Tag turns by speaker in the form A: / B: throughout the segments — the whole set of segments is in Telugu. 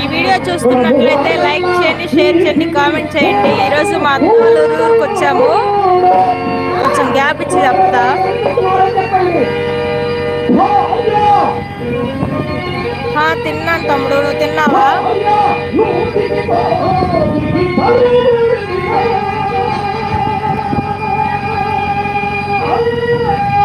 A: ఈ వీడియో చూస్తున్నట్లయితే లైక్ చేయండి షేర్ చేయండి కామెంట్ చేయండి. ఈరోజు మా అత్తవాళ్ళ ఊరికి వచ్చాము. కొంచెం గ్యాప్ ఇచ్చి చెప్తా. హా, తిన్నాను తమ్ముడు. నువ్వు తిన్నావా?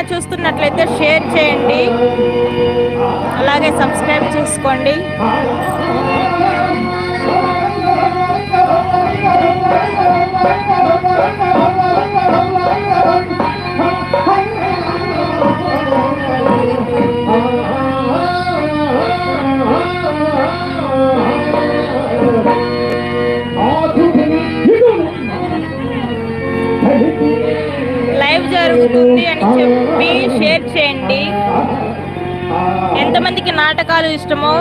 A: ఎవరైనా చూస్తున్నట్లయితే షేర్ చేయండి. అలాగే సబ్స్క్రైబ్ చేసుకోండి. లైవ్ జరుగుతుంది అని చెప్పి షేర్ చేయండి. ఎంతమందికి నాటకాలు ఇష్టమో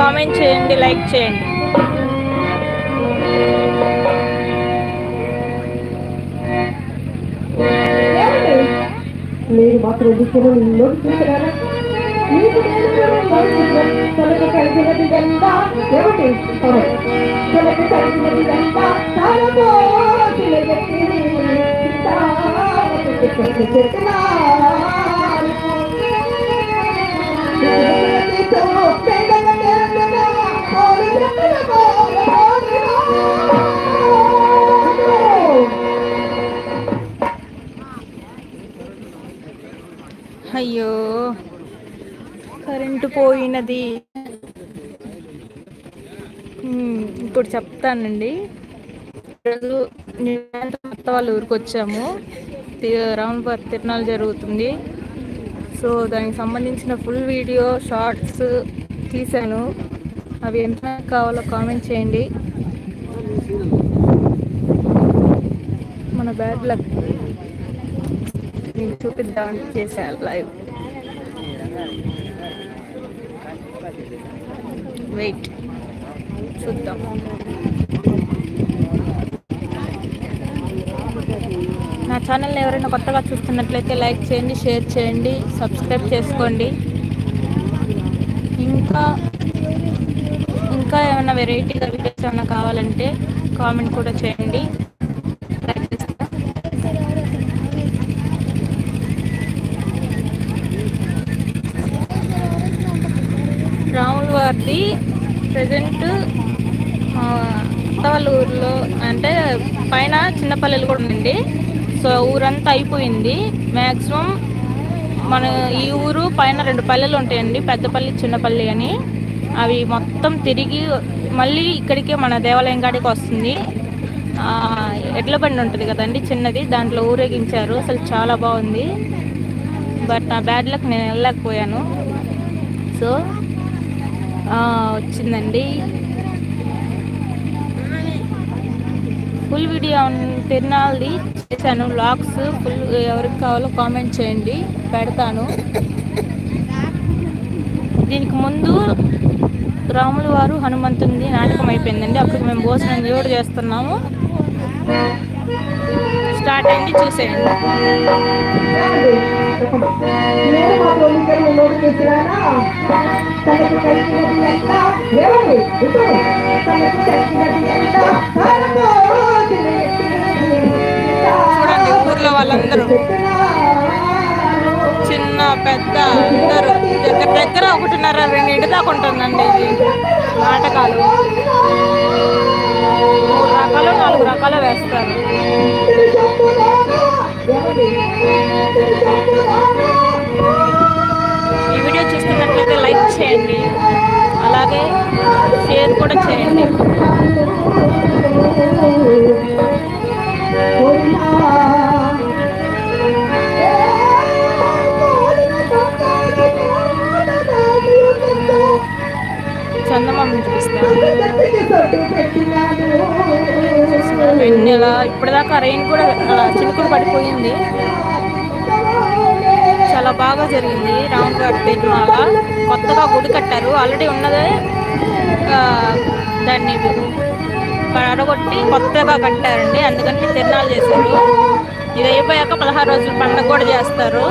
A: కామెంట్ చేయండి లైక్ చేయండి.
B: నేను మాత్రం దిక్కులు
A: అయ్యో కరెంటు పోయినది. ఇప్పుడు చెప్తానండి. ఈరోజు నేను మొత్త వాళ్ళ ఊరికి వచ్చాము తి- రాములవారి తిరునాళ్ళు జరుగుతుంది. సో దానికి సంబంధించిన ఫుల్ వీడియో షార్ట్స్ తీశాను. అవి ఎంత కావాలో కామెంట్ చేయండి. మన బ్యాడ్ లక్. నేను చూపిద్దామని చేశాను లైవ్. వెయిట్. చూద్దాం. నా ఛానల్ని ఎవరైనా కొత్తగా చూస్తున్నట్లయితే లైక్ చేయండి షేర్ చేయండి సబ్స్క్రైబ్ చేసుకోండి. ఇంకా ఇంకా ఏమైనా వెరైటీగా వీడియోస్ ఏమైనా కావాలంటే కామెంట్ కూడా చేయండి. రాముల వారిది ప్రజెంట్ కొత్తవాళ్ళ ఊర్లో అంటే పైన చిన్నపల్లెలు కూడా ఉందండి. సో ఊరంతా అయిపోయింది. మ్యాక్సిమం మన ఈ ఊరు పైన రెండు పల్లెలు ఉంటాయండి. పెద్దపల్లి చిన్నపల్లి అని. అవి మొత్తం తిరిగి మళ్ళీ ఇక్కడికే మన దేవాలయం కాడికి వస్తుంది. ఎడ్ల బండి ఉంటుంది కదండి చిన్నది. దాంట్లో ఊరేగించారు. అసలు చాలా బాగుంది. బట్ నా బ్యాడ్ లక్ నేను వెళ్ళలేకపోయాను. సో వచ్చిందండి.
B: ఫుల్ వీడియో తిరునాళ్ళది చేశాను. లాక్స్ ఫుల్ ఎవరికి కావాలో కామెంట్ చేయండి. పెడతాను. దీనికి ముందు రాముల వారు హనుమంతుంది నాటకం అయిపోయిందండి. అప్పుడు మేము భోజనం కూడా చేస్తున్నాము. స్టార్ట్ అయింది చూసేయండి.
A: తనకు
B: చూడండి ఊర్లో వాళ్ళందరూ. చిన్న పెద్ద అందరూ. దగ్గర దగ్గర ఒకటిన్నర రెండింటి దాకా ఉంటుందండి ఇది. నాటకాలు. మూడు రకాలు నాలుగు రకాలు వేస్తారు. ఈ వీడియో చూస్తున్నట్లయితే లైక్ చేయండి. అలాగే షేర్ కూడా చేయండి. చందమామ చూపిస్తాను. వెన్నెల ఇప్పటిదాకా రెయిన్ కూడా అలా చినుకులు పడిపోయింది. చాలా బాగా జరిగింది. రామగారి తిరుమల కొత్తగా గుడి కట్టారు. ఆల్రెడీ ఉన్నదే దాన్ని పడగొట్టి కొత్తగా కట్టారండి. అందుకని తిరునాళ్ళు చేశారు. ఇది అయిపోయాక పదహారు రోజులు పండుగ కూడా చేస్తారు.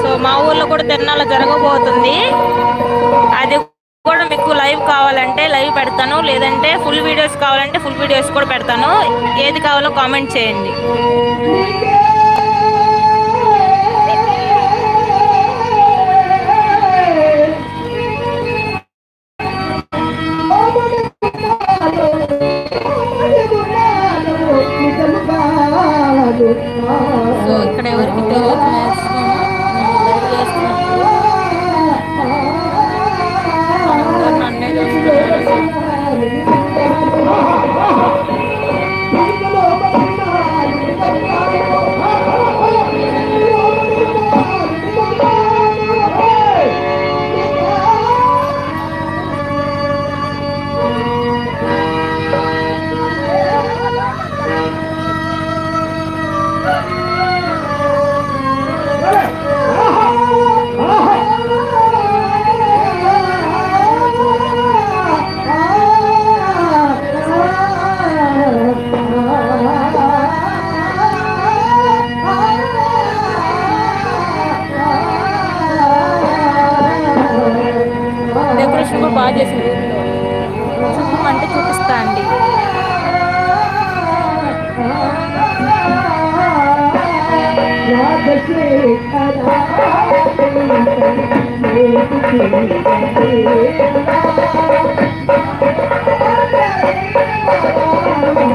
B: సో మా ఊర్లో కూడా తిరునాళ్ళ జరగబోతుంది. అది కూడా మీకు లైవ్ కావాలంటే లైవ్ పెడతాను. లేదంటే ఫుల్ వీడియోస్ కావాలంటే ఫుల్ వీడియోస్ కూడా పెడతాను. ఏది కావాలో కామెంట్ చేయండి. సో ఇక్కడ ఎవరికి తెలియదు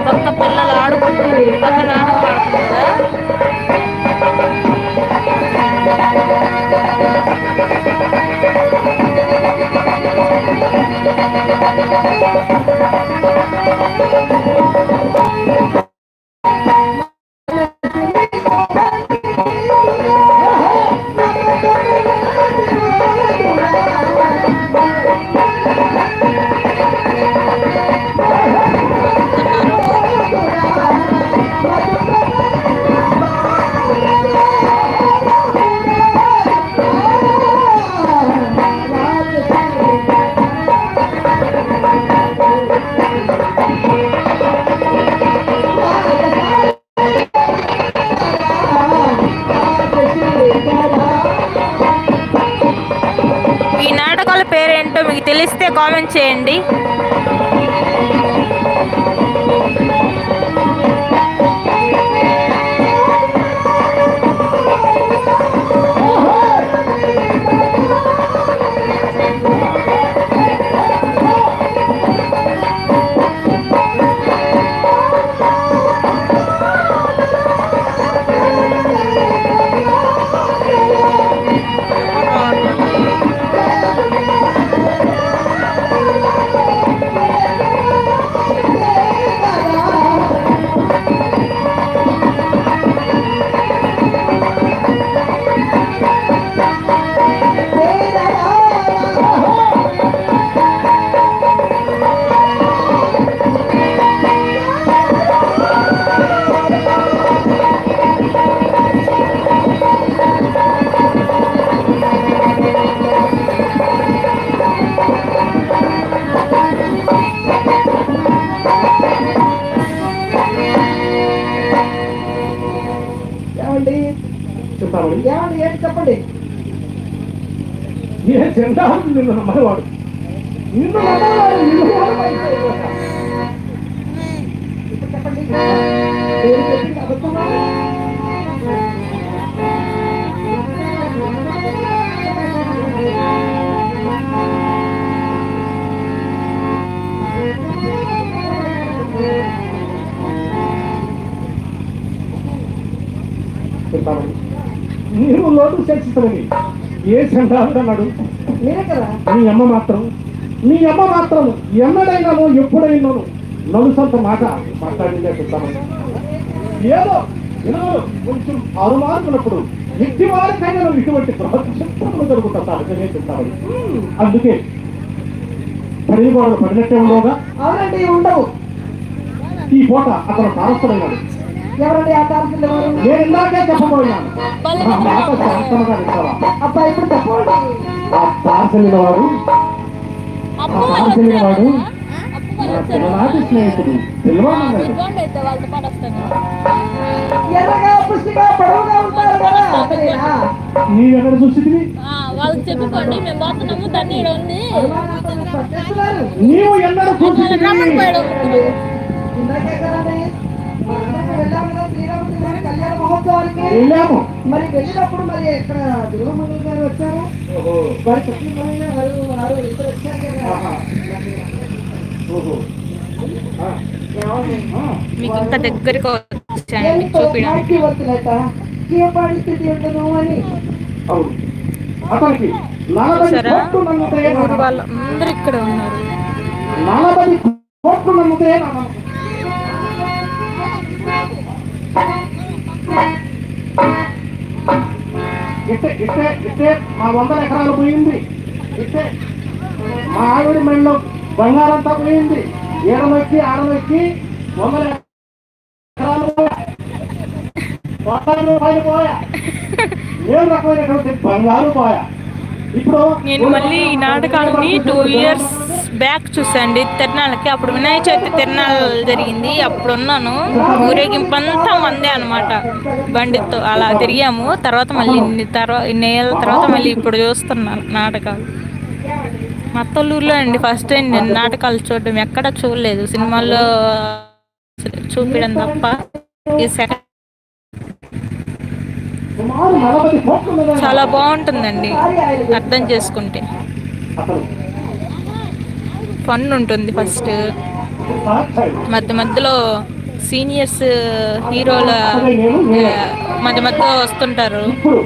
B: పక్క పిల్లలు ఆడుకుంటారు పక్క నాటకం ఈ నాటకాల పేరేంటో మీకు తెలిస్తే కామెంట్ చేయండి.
C: പാട്ട്
B: ചെണ്ടാവിൽ നിന്ന് നമ്മൾ പാടും ഇന്ന്
C: Thank you. లోటు శిక్షితమని ఏ చెండాడు అన్నాడు
B: మీరే కదా
C: నీ అమ్మ మాత్రం. నీ అమ్మ మాత్రం ఎన్నడైనాను ఎప్పుడైనాను నలుసంత మాట మాట్లాడిందే చెప్తామని ఏదో కొంచెం అనుమానుకున్నప్పుడు ఎట్టి వారికైనా ఇటువంటి ప్రపంచంలో జరుగుతా సాధనే చెప్తామని అందుకే పడిన గోడలు పడినట్టే ఉండవుగా.
B: అవునండి ఉండవు.
C: ఈ పూట అతను తారస్తుడైనాడు
B: ఎవరండి ఆ ఎవరు
C: నేను ఇందాకే చెప్పబోయినాను నా మాట శాంతంగా వింటావా?
B: అబ్బా ఇప్పుడు చెప్పండి.
C: ఆ తారసలిన వాడు ఆ వాడు చిన్ననాటి స్నేహితుడు.
B: ఎర్రగా పుష్టిగా పొడవుగా ఉంటారు కదా
A: వాళ్ళకి చెప్పుకోండి మేము పోతున్నాము దాన్ని ఈడ ఉంది.
C: నీవు ఎన్నడూ చూసింది?
B: వెళ్ళాము. మరి వెళ్ళినప్పుడు మరి ఇక్కడ దుర్గమణి గారు వచ్చారు? వారి సత్యమణి గారు వారు ఇద్దరు వచ్చారు కదా.
C: ఆహా. ఓహో. ఆ,
B: ఏమండి?
C: ఆ.
A: మీకు ఇంకా దగ్గరికి వచ్చానండి
B: ఎంతో
A: చూపించడానికి
B: వస్తున్నట ఏ పరిస్థితి ఉండదు అని.
C: అవును. అతనికి
A: అందరు ఇక్కడ ఉన్నారు.
C: నలభై కోట్లు నమ్మితే. ఇట్టే ఇట్టే ఇట్టే మా వందల ఎకరాలు పోయింది. ఇట్టే మా ఆవిడ మెళ్ళలో బంగారంతా పోయింది. ఏడమెక్కి ఆడమెక్కి వందల ఎకరాలు పోయా రూపాయలు పోయా ఏడు రకమైనటువంటి బంగారు పోయా ఇప్పుడు
A: నేను మళ్ళీ ఈ నాటకాన్ని టూ ఇయర్స్ బ్యాక్ చూసండి. తిరణాలకి అప్పుడు వినాయక చవితి తిరణాలు జరిగింది. అప్పుడు ఉన్నాను ఊరేగింపు అంతా మందే అనమాట బండితో అలా తిరిగాము. తర్వాత మళ్ళీ ఇన్ని తర్వాత ఇన్ని ఏళ్ళ తర్వాత మళ్ళీ ఇప్పుడు చూస్తున్నాను నాటకాలు. మత్తలూరులో అండి ఫస్ట్ టైం నేను నాటకాలు చూడడం. ఎక్కడ చూడలేదు. సినిమాల్లో చూపించడం తప్ప ఈ సెకండ్ చాలా బాగుంటుందండి. అర్థం చేసుకుంటే. ఫన్ ఉంటుంది ఫస్ట్. మధ్య మధ్యలో సీనియర్స్ హీరోల ఆ, మధ్య మధ్యలో వస్తుంటారు.
C: ఇప్పుడు